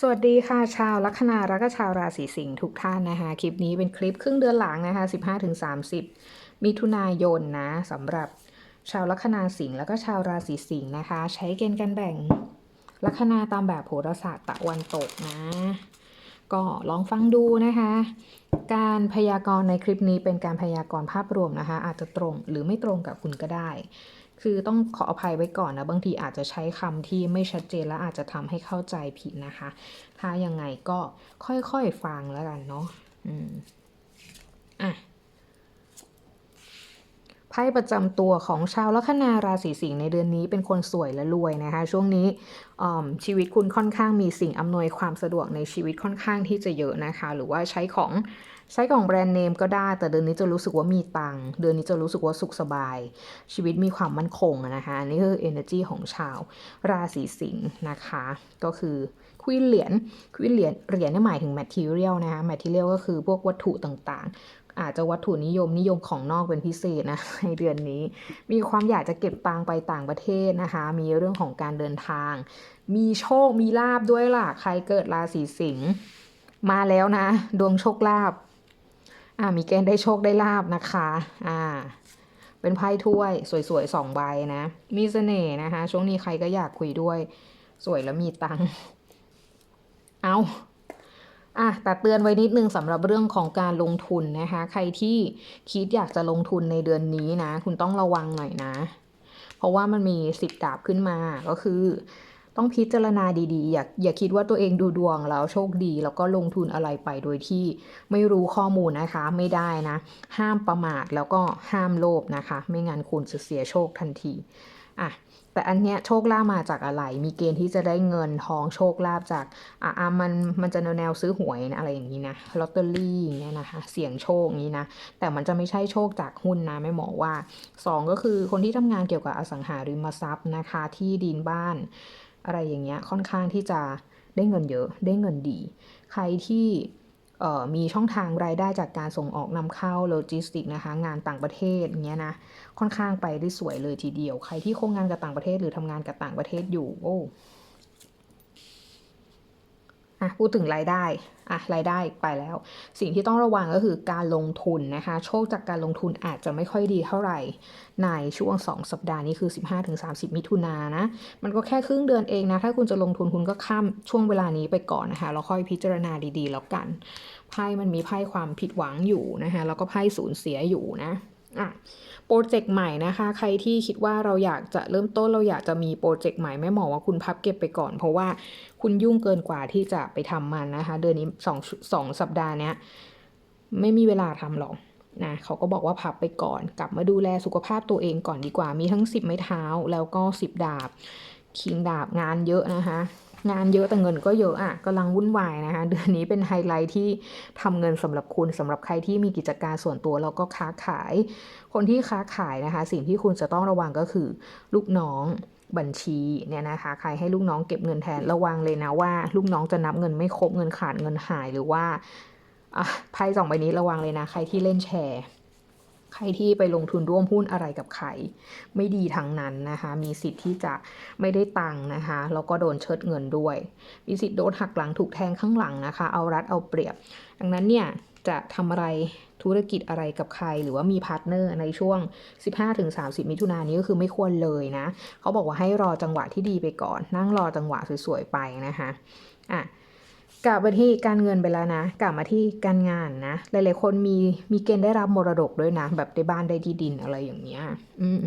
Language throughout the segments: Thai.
สวัสดีค่ะชาวลัคนาและก็ชาวราศีสิงห์ทุกท่านนะคะคลิปนี้เป็นคลิปครึ่งเดือนหลังนะคะ 15-30 มิถุนายนนะสำหรับชาวลัคนาสิงห์แล้วก็ชาวราศีสิงห์นะคะ ใช้เกณฑ์การแบ่งลัคนาตามแบบโหราศาสตร์ตะวันตกนะ ก็ลองฟังดูนะคะ การพยากรณ์ในคลิปนี้เป็นการพยากรณ์ภาพรวมนะคะ อาจจะตรงหรือไม่ตรงกับคุณก็ได้ คือต้องขออภัยไว้ก่อนนะ บางทีอาจจะใช้คำที่ไม่ชัดเจนและอาจจะทำให้เข้าใจผิดนะคะ ถ้ายังไงก็ค่อยๆฟังแล้วกันเนาะอืมอะไพ่ประจำตัวของชาวลัคนาราศีสิงห์ในเดือนนี้เป็นคนสวยและรวยนะคะ ช่วงนี้ชีวิตคุณค่อนข้างมีสิ่งอำนวยความสะดวกในชีวิตค่อนข้างที่จะเยอะนะคะ หรือว่าใช้ของ ใช้ของแบรนด์เนมก็ได้ แต่เดือนนี้จะรู้สึกว่ามีตังค์เดือนนี้จะรู้สึกว่าสุขสบาย ชีวิตมีความมั่นคงนะคะอันนี่คือ energy ของชาวราศีสิงห์นะคะ ก็คือควินเหรียญควินเหรียญเหรียญเนี่ยหมายถึง material นะคะ material ก็คือพวกวัตถุต่างๆ อาจจะวัตถุนิยมนิยมของนอกเป็นพิเศษนะในเดือนนี้ มีความอยากจะเก็บตังค์ไปต่างประเทศนะคะ มีเรื่องของการเดินทาง มีโชคมีลาบด้วยล่ะ ใครเกิดราศีสิงห์มาแล้วนะ ดวงโชคลาภ อ่ามีเกณฑ์ได้โชคได้ลาบนะคะอ่าเป็นไพ่ถ้วยสวยๆสองใบนะ มีเสน่ห์นะคะ ช่วงนี้ใครก็อยากคุยด้วย สวยแล้วมีตังค์เอาอะแต่เตือนไว้นิดนึงสำหรับเรื่องของการลงทุนนะคะ ใครที่คิดอยากจะลงทุนในเดือนนี้นะ คุณต้องระวังหน่อยนะ เพราะว่ามันมีสิบดาบขึ้นมาก็คือ ต้องพิจารณาดีๆ อย่าอย่าคิดว่าตัวเองดูดวงแล้วโชคดี แล้วก็ลงทุนอะไรไปโดยที่ไม่รู้ข้อมูลนะคะไม่ได้นะ ห้ามประมาทแล้วก็ห้ามโลภนะคะ ไม่งั้นคุณจะเสียโชคทันทีอะแต่อันเนี้ยโชคลาภมาจากอะไร มีเกณฑ์ที่จะได้เงินทองโชคลาภจากอะอะมันมันจะแนวแนวซื้อหวยนะอะไรอย่างนี้นะลอตเตอรี่อย่างเงี้ยนะคะเสี่ยงโชคนี้นะ แต่มันจะไม่ใช่โชคจากหุ้นนะไม่หมอว่าสองก็คือคนที่ทำงานเกี่ยวกับอสังหาริมทรัพย์นะคะ ที่ดินบ้าน อะไรอย่างเงี้ยค่อนข้างที่จะได้เงินเยอะได้เงินดี ใครที่มีช่องทางรายได้จากการส่งออกนำเข้าโลจิสติกนะคะงานต่างประเทศอย่างเงี้ยนะค่อนข้างไปได้สวยเลยทีเดียว ใครที่โคงงานกับต่างประเทศหรือทำงานกับต่างประเทศอยู่โอ้ อะพูดถึงรายได้อะรายได้ไปแล้ว สิ่งที่ต้องระวังก็คือการลงทุนนะคะ โชคจากการลงทุนอาจจะไม่ค่อยดีเท่าไหร่ ในช่วง 2 สัปดาห์นี้คือ 15-30 มิถุนายนนะ มันก็แค่ครึ่งเดือนเองนะ ถ้าคุณจะลงทุนคุณก็ข้ามช่วงเวลานี้ไปก่อนนะคะแล้วค่อยพิจารณาดีๆ แล้วกัน ไพ่มันมีไพ่ความผิดหวังอยู่นะคะแล้วก็ไพ่สูญเสียอยู่นะ อะโปรเจกต์ใหม่นะคะ ใครที่คิดว่าเราอยากจะเริ่มต้นเราอยากจะมีโปรเจกต์ใหม่ไม่หมอว่าคุณพับเก็บไปก่อน เพราะว่าคุณยุ่งเกินกว่าที่จะไปทำมันนะคะ เดือนนี้สองสองสัปดาห์เนี้ยไม่มีเวลาทำหรอกนะเขาก็บอกว่าพับไปก่อน กลับมาดูแลสุขภาพตัวเองก่อนดีกว่ามีทั้ง 10 ไม้เท้า แล้วก็ 10 ดาบ คิงดาบงานเยอะนะคะ งานเยอะแต่เงินก็เยอะอะกำลังวุ่นวายนะคะเดือนนี้เป็นไฮไลท์ที่ทำเงินสำหรับคุณสำหรับใครที่มีกิจการส่วนตัวแล้วก็ค้าขาย คนที่ค้าขายนะคะ สิ่งที่คุณจะต้องระวังก็คือลูกน้องบัญชีเนี่ยนะคะใครให้ลูกน้องเก็บเงินแทนระวังเลยนะว่า ลูกน้องจะนับเงินไม่ครบเงินขาดเงินหายหรือว่าอะไพ่สองใบนี้ระวังเลยนะ ใครที่เล่นแชร์ ใครที่ไปลงทุนร่วมหุ้นอะไรกับใคร ไม่ดีทั้งนั้นนะคะ มีสิทธิ์ที่จะไม่ได้ตังค์นะคะแล้วก็โดนเชิดเงินด้วย มีสิทธิ์โดนหักหลังถูกแทงข้างหลังนะคะ เอารัดเอาเปรียบ ดังนั้นเนี่ยจะทำอะไรธุรกิจอะไรกับใคร หรือว่ามีพาร์ทเนอร์ในช่วง 15-30 มิถุนายนนี้ก็คือไม่ควรเลยนะ เขาบอกว่าให้รอจังหวะที่ดีไปก่อน นั่งรอจังหวะสวยๆไปนะคะอะ กลับมาที่การเงินไปแล้วนะ กลับมาที่การงานนะ หลาย ๆ คนมีมีเกณฑ์ได้รับมรดกด้วยนะ แบบได้บ้านได้ที่ดินอะไรอย่างเงี้ยอืม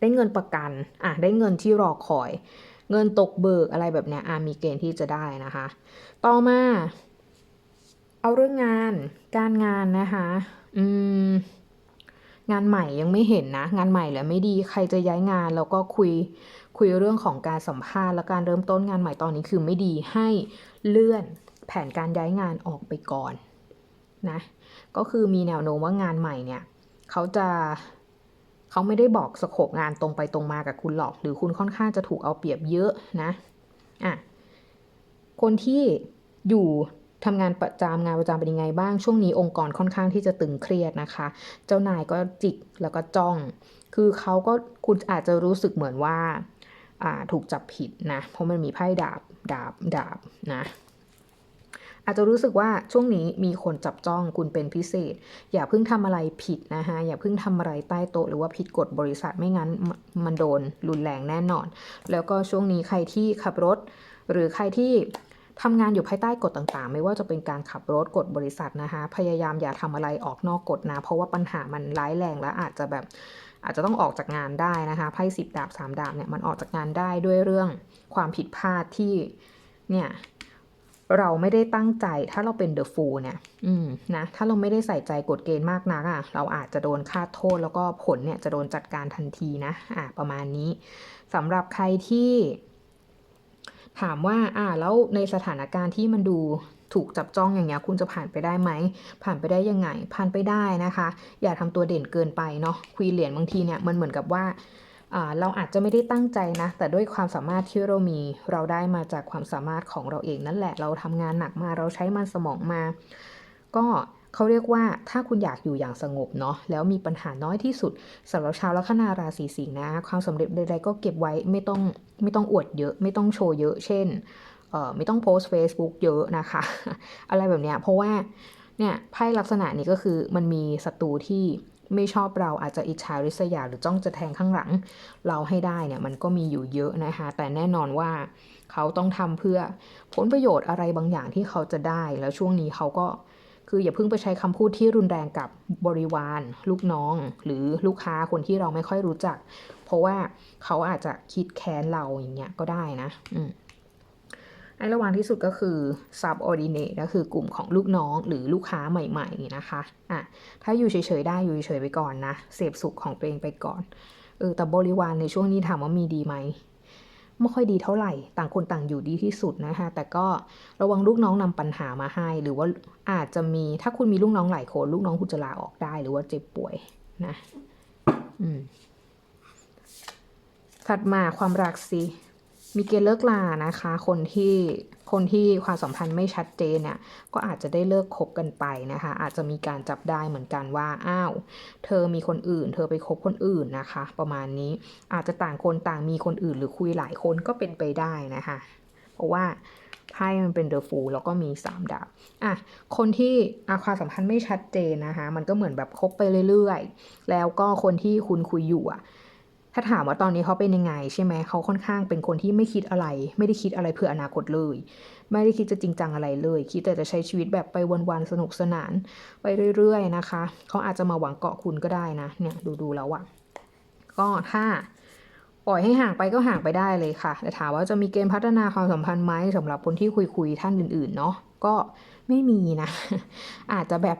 ได้เงินประกัน อะ ได้เงินที่รอคอย เงินตกเบิกอะไรแบบเนี้ยอะมีเกณฑ์ที่จะได้นะคะ ต่อมา เอาเรื่องงาน การงานนะคะ อืม งานใหม่ยังไม่เห็นนะ งานใหม่แล้วไม่ดีใครจะย้ายงานแล้วก็คุยคุยเรื่องของการสัมภาษณ์และการเริ่มต้นงานใหม่ตอนนี้คือไม่ดีให้เลื่อนแผนการย้ายงานออกไปก่อนนะก็คือมีแนวโน้มว่างานใหม่เนี่ยเขาจะเขาไม่ได้บอกสโคปงานตรงไปตรงมากับคุณหรอก หรือคุณค่อนข้างจะถูกเอาเปรียบเยอะนะอะคนที่อยู่ ทำงานประจำงานประจำเป็นยังไงบ้างช่วงนี้องค์กรค่อนข้างที่จะตึงเครียดนะคะ เจ้านายก็จิกแล้วก็จ้อง คือเขาก็คุณอาจจะรู้สึกเหมือนว่าถูกจับผิดนะ เพราะมันมีไพ่ดาบดาบดาบนะอาจจะรู้สึกว่าช่วงนี้มีคนจับจ้องคุณเป็นพิเศษ อย่าเพิ่งทำอะไรผิดนะคะอย่าเพิ่งทำอะไรใต้โต๊ะหรือว่าผิดกฎบริษัทไม่งั้นมันโดนรุนแรงแน่นอน แล้วก็ช่วงนี้ใครที่ขับรถ หรือใครที่ ทำงานอยู่ภายใต้กฎต่างๆ ไม่ว่าจะเป็นการขับรถกฎบริษัทนะคะ พยายามอย่าทำอะไรออกนอกกฎนะ เพราะว่าปัญหามันร้ายแรงและอาจจะแบบอาจจะต้องออกจากงานได้นะคะไพ่สิบดาบสามดาบเนี่ยมันออกจากงานได้ด้วยเรื่องความผิดพลาดที่เนี่ยเราไม่ได้ตั้งใจถ้าเราเป็นเดอะฟูเนี่ย อืมนะถ้าเราไม่ได้ใส่ใจกฎเกณฑ์มากนักอะ เราอาจจะโดนค่าโทษแล้วก็ผลเนี่ยจะโดนจัดการทันทีนะ อะประมาณนี้สำหรับใครที่ ถามว่าอ่าแล้วในสถานการณ์ที่มันดูถูกจับจ้องอย่างเงี้ยคุณจะผ่านไปได้ไหม ผ่านไปได้ยังไง ผ่านไปได้นะคะ อย่าทำตัวเด่นเกินไปเนาะคุยเหรียญบางทีเนี่ยมันเหมือนกับว่าอ่าเราอาจจะไม่ได้ตั้งใจนะ แต่ด้วยความสามารถที่เรามีเราได้มาจากความสามารถของเราเองนั่นแหละเราทำงานหนักมาเราใช้มันสมองมา ก็ เขาเรียกว่าถ้าคุณอยากอยู่อย่างสงบเนาะแล้วมีปัญหาน้อยที่สุดสำหรับชาวลัคนาราศีสิงห์นะความสำเร็จใดๆก็เก็บไว้ไม่ต้องไม่ต้องอวดเยอะ ไม่ต้องโชว์เยอะ เช่นเอ่อไม่ต้องโพสต์ Facebook เยอะนะคะ อะไรแบบเนี้ยเพราะว่าเนี่ยไพ่ลักษณะนี้ก็คือมันมีศัตรูที่ไม่ชอบเราอาจจะอิจฉาริษยาหรือจ้องจะแทงข้างหลัง เราให้ได้เนี่ยมันก็มีอยู่เยอะนะคะ แต่แน่นอนว่าเขาต้องทำเพื่อผลประโยชน์อะไรบางอย่างที่เขาจะได้ แล้วช่วงนี้เขาก็ คืออย่าเพิ่งไปใช้คำพูดที่รุนแรงกับบริวาร ลูกน้อง หรือลูกค้าคนที่เราไม่ค่อยรู้จัก เพราะว่าเขาอาจจะคิดแค้นเราอย่างเงี้ยก็ได้นะอืมไอ้ระวังที่สุดก็คือ subordinate ก็คือกลุ่มของลูกน้องหรือลูกค้าใหม่ๆนะคะอะถ้าอยู่เฉยๆได้อยู่เฉยๆไปก่อนนะ เสพสุขของตัวเองไปก่อนเออแต่บริวารในช่วงนี้ถามว่ามีดีไหม ไม่ค่อยดีเท่าไหร่ ต่างคนต่างอยู่ดีที่สุดนะคะแต่ก็ระวังลูกน้องนำปัญหามาให้ หรือว่าอาจจะมีถ้าคุณมีลูกน้องหลายคน ลูกน้องคุณจะลาออกได้หรือว่าเจ็บป่วยนะอืมถัดมาความรักสิ มีเกณฑ์เลิกลานะคะ คนที่คนที่ความสัมพันธ์ไม่ชัดเจนเนี่ยก็อาจจะได้เลิกคบกันไปนะคะ อาจจะมีการจับได้เหมือนกันว่าอ้าวเธอมีคนอื่น เธอไปคบคนอื่นนะคะ ประมาณนี้อาจจะต่างคนต่างมีคนอื่น หรือคุยหลายคนก็เป็นไปได้นะคะ เพราะว่าไพ่มันเป็นเดอะฟูลแล้วก็มีสามดาบอะ คนที่อาความสัมพันธ์ไม่ชัดเจนนะคะ มันก็เหมือนแบบคบไปเรื่อยๆ แล้วก็คนที่คุณคุยอยู่อะ ถ้าถามว่าตอนนี้เขาเป็นยังไง ใช่ไหมเขาค่อนข้างเป็นคนที่ไม่คิดอะไร ไม่ได้คิดอะไรเพื่ออนาคตเลย ไม่ได้คิดจะจริงจังอะไรเลย คิดแต่จะใช้ชีวิตแบบไปวันๆสนุกสนาน ไปเรื่อย ๆ นะคะ เขาอาจจะมาหวังเกาะคุณก็ได้นะ เนี่ยดูๆแล้วอะก็ถ้าปล่อยให้ห่างไปก็ห่างไปได้เลยค่ะ แต่ถามว่าจะมีเกณฑ์พัฒนาความสัมพันธ์ไหมสำหรับคนที่คุยคุยๆท่านอื่นๆเนาะก็ไม่มีนะ อาจจะแบบ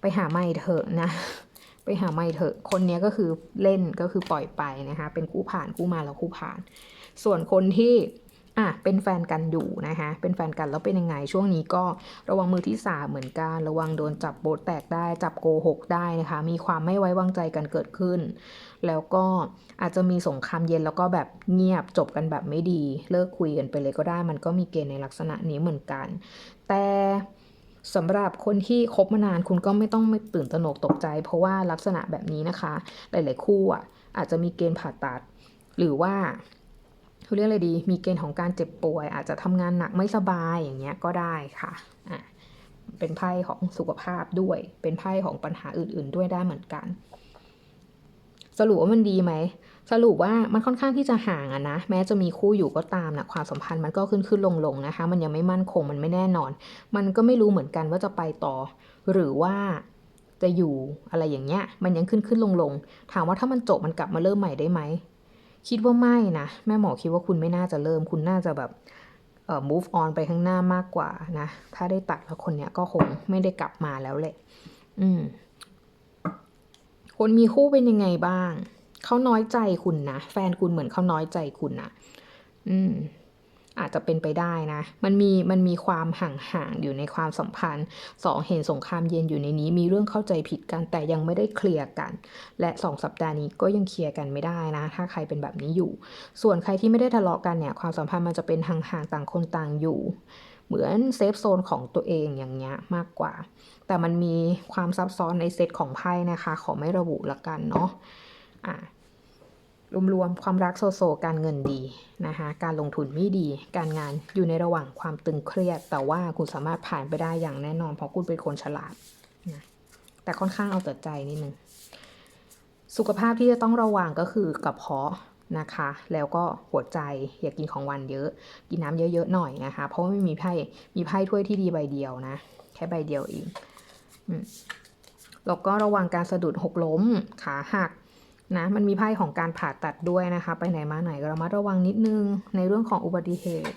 ไปหาไม่เถอะนะ ไปหาไม่เถอะ คนนี้ก็คือเล่นก็คือปล่อยไปนะคะ เป็นคู่ผ่านคู่มาแล้วคู่ผ่าน ส่วนคนที่อะเป็นแฟนกันอยู่นะคะ เป็นแฟนกันแล้วเป็นยังไงช่วงนี้ก็ระวังมือที่สามเหมือนกัน ระวังโดนจับโบทแตกได้จับโกหกได้นะคะ มีความไม่ไว้วางใจกันเกิดขึ้น แล้วก็อาจจะมีสงครามเย็นแล้วก็แบบเงียบจบกันแบบไม่ดี เลิกคุยกันไปเลยก็ได้ มันก็มีเกณฑ์ในลักษณะนี้เหมือนกัน แต่ สำหรับคนที่คบมานานคุณก็ไม่ต้องไม่ตื่นตระหนกตกใจ เพราะว่าลักษณะแบบนี้นะคะ หลาย ๆ คู่อะอาจจะมีเกณฑ์ผ่าตัด หรือว่าเรียกอะไรดี มีเกณฑ์ของการเจ็บป่วย อาจจะทำงานหนักไม่สบายอย่างเงี้ยก็ได้ค่ะอะเป็นไพ่ของสุขภาพด้วย เป็นไพ่ของปัญหาอื่น ๆ ด้วยได้เหมือนกัน สรุปว่ามันดีไหม สรุปว่ามันค่อนข้างที่จะห่างอะนะ แม้จะมีคู่อยู่ก็ตามนะความสัมพันธ์มันก็ขึ้นขึ้นลงลงๆนะคะ มันยังไม่มั่นคงมันไม่แน่นอน มันก็ไม่รู้เหมือนกันว่าจะไปต่อ หรือว่าจะอยู่อะไรอย่างเงี้ย มันยังขึ้นขึ้นลงลงๆถามว่าถ้ามันจบมันกลับมาเริ่มใหม่ได้ไหมคิดว่าไม่นะ แม่หมอคิดว่าคุณไม่น่าจะเริ่ม คุณน่าจะแบบเอ่อ move on ไปข้างหน้ามากกว่านะ ถ้าได้ตัดแล้วคนเนี้ยก็คงไม่ได้กลับมาแล้วแหละ อืม คนมีคู่เป็นยังไงบ้าง เขาน้อยใจคุณนะ แฟนคุณเหมือนเขาน้อยใจคุณนะอืม อาจจะเป็นไปได้นะ มันมีมันมีความห่างๆอยู่ในความสัมพันธ์สองเห็นสงครามเย็นอยู่ในนี้ มีเรื่องเข้าใจผิดกันแต่ยังไม่ได้เคลียร์กัน และสองสัปดาห์นี้ก็ยังเคลียร์กันไม่ได้นะ ถ้าใครเป็นแบบนี้อยู่ ส่วนใครที่ไม่ได้ทะเลาะกันเนี่ย ความสัมพันธ์มันจะเป็นห่างๆต่างคนต่างอยู่เหมือนเซฟโซนของตัวเองอย่างเงี้ยมากกว่า แต่มันมีความซับซ้อนในเซตของไพ่นะคะ ขอไม่ระบุละกันเนาะ อะรวมๆความรักโซโซการเงินดีนะคะการลงทุนไม่ดี การงานอยู่ในระหว่างความตึงเครียด แต่ว่าคุณสามารถผ่านไปได้อย่างแน่นอน เพราะคุณเป็นคนฉลาดนะแต่ค่อนข้างเอาแต่ใจนิดนึงสุขภาพที่จะต้องระวังก็คือกระเพาะนะคะ แล้วก็หัวใจอย่ากินของวานเยอะ กินน้ำเยอะๆหน่อยนะคะ เพราะไม่มีไพ่มีไพ่ถ้วยที่ดีใบเดียวนะ แค่ใบเดียวเองแล้วก็ระวังการสะดุดหกล้มขาหัก นะมันมีไพ่ของการผ่าตัดด้วยนะคะ ไปไหนมาไหนระมัดระวังนิดนึงในเรื่องของอุบัติเหตุ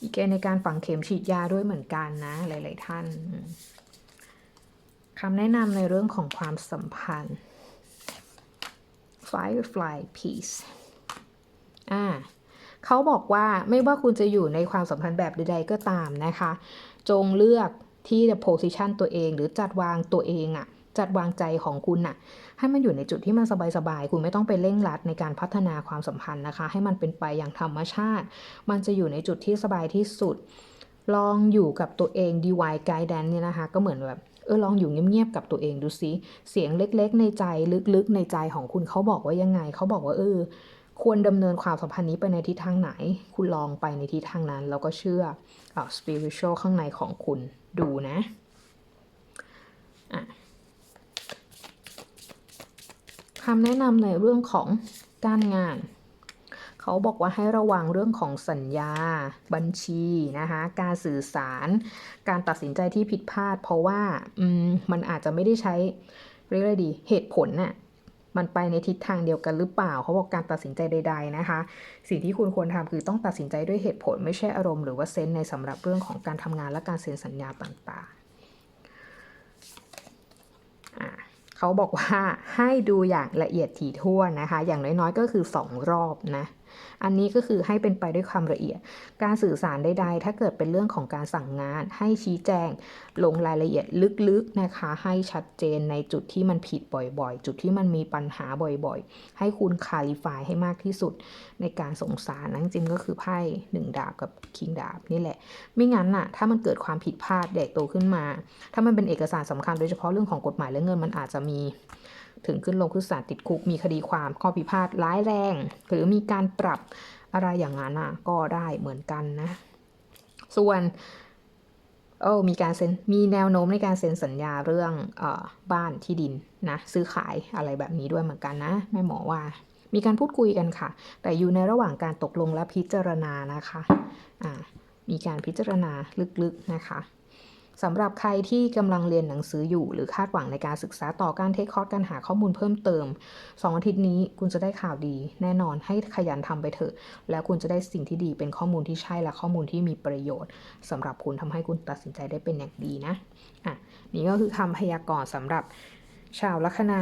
อีกเกในการฝังเข็มฉีดยาด้วยเหมือนกันนะหลาย ๆ ท่านคำแนะนำในเรื่องของความสัมพันธ์ Firefly Peace อ่าเขาบอกว่าไม่ว่าคุณจะอยู่ในความสัมพันธ์แบบใด ๆ ก็ตามนะคะ จงเลือกที่จะ position ตัวเองหรือจัดวางตัวเองอะ จัดวางใจของคุณน่ะ ให้มันอยู่ในจุดที่มันสบายๆ คุณไม่ต้องไปเร่งรัดในการพัฒนาความสัมพันธ์นะคะ ให้มันเป็นไปอย่างธรรมชาติ มันจะอยู่ในจุดที่สบายที่สุด ลองอยู่กับตัวเอง DY Guidance เนี่ยนะคะ ก็เหมือนแบบเออลองอยู่เงียบๆกับตัวเองดูซิ เสียงเล็กๆ ในใจลึกๆ ในใจของคุณเขาบอกว่ายังไง เขาบอกว่าเออควรดำเนินความสัมพันธ์นี้ไปในทิศทางไหน คุณลองไปในทิศทางนั้น แล้วก็เชื่ออ spiritual ข้างในของคุณดูนะอะ คำแนะนำในเรื่องของการงาน เขาบอกว่าให้ระวังเรื่องของสัญญา บัญชีนะคะการสื่อสาร การตัดสินใจที่ผิดพลาด เพราะว่าอืมมันอาจจะไม่ได้ใช้เรียกอะไรดีเหตุผลน่ะมันไปในทิศทางเดียวกันหรือเปล่า เขาบอกการตัดสินใจใด ๆนะคะ สิ่งที่คุณควรทำคือต้องตัดสินใจด้วยเหตุผล ไม่ใช่อารมณ์หรือว่าเซนในสำหรับเรื่องของการทำงานและการเซ็นสัญญาต่างๆ เขาบอกว่าให้ดูอย่างละเอียดถี่ถ้วนนะคะ อย่างน้อยๆก็คือ 2 รอบนะ อันนี้ก็คือให้เป็นไปด้วยความละเอียด การสื่อสารใดๆ ถ้าเกิดเป็นเรื่องของการสั่งงาน ให้ชี้แจง ลงรายละเอียดลึกๆนะคะ ให้ชัดเจนในจุดที่มันผิดบ่อยๆ จุดที่มันมีปัญหาบ่อยๆ ให้คุณคาลิฟายให้มากที่สุด ในการส่งสารนะจริงก็คือไพ่หนึ่งดาบกับคิงดาบนี่แหละ ไม่งั้นน่ะ ถ้ามันเกิดความผิดพลาดใหญ่โตขึ้นมา ถ้ามันเป็นเอกสารสำคัญโดยเฉพาะเรื่องของกฎหมายและเงินมันอาจจะมี ถึงขึ้นลงขึ้นศาลติดคุกมีคดีความข้อพิพาทร้ายแรง หรือมีการปรับอะไรอย่างนั้นอะก็ได้เหมือนกันนะ ส่วนโอ้มีการเซ็นมีแนวโน้มในการเซ็นสัญญาเรื่องออบ้านที่ดินนะซื้อขายอะไรแบบนี้ด้วยเหมือนกันนะแม่หมอว่า มีการพูดคุยกันค่ะ แต่อยู่ในระหว่างการตกลงและพิจารณานะคะมีการพิจารณาลึกๆนะคะ สำหรับใครที่กำลังเรียนหนังสืออยู่ หรือคาดหวังในการศึกษาต่อการเทคคอร์สการหาข้อมูลเพิ่มเติม 2 อาทิตย์นี้คุณจะได้ข่าวดี แน่นอนให้ขยันทำไปเถอะ แล้วคุณจะได้สิ่งที่ดีเป็นข้อมูลที่ใช่และข้อมูลที่มีประโยชน์สำหรับคุณทำให้คุณตัดสินใจได้เป็นอย่างดีนะอะนี่ก็คือคำพยากรณ์สำหรับชาวลัคนา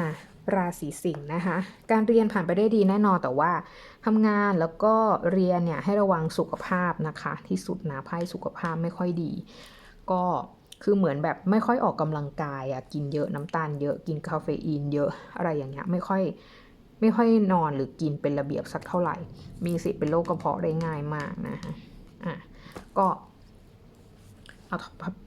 ราศีสิงห์นะคะ การเรียนผ่านไปได้ดีแน่นอนแต่ว่าทำงานแล้วก็เรียนเนี่ยให้ระวังสุขภาพนะคะ ที่สุดนะไพ่สุขภาพไม่ค่อยดี ก็ คือเหมือนแบบไม่ค่อยออกกำลังกายอะกินเยอะน้ำตาลเยอะกินคาเฟอีนเยอะอะไรอย่างเงี้ยไม่ค่อยไม่ค่อยนอนหรือกินเป็นระเบียบสักเท่าไหร่ มีสิทธิ์เป็นโรคกระเพาะได้ง่ายมากนะคะอะก็เอา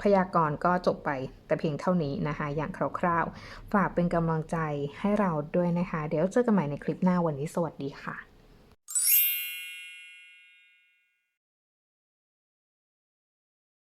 พยากรณ์ก็จบไปแต่เพียงเท่านี้นะคะ อย่างคร่าวๆ ฝากเป็นกำลังใจให้เราด้วยนะคะ เดี๋ยวเจอกันใหม่ในคลิปหน้าวันนี้สวัสดีค่ะ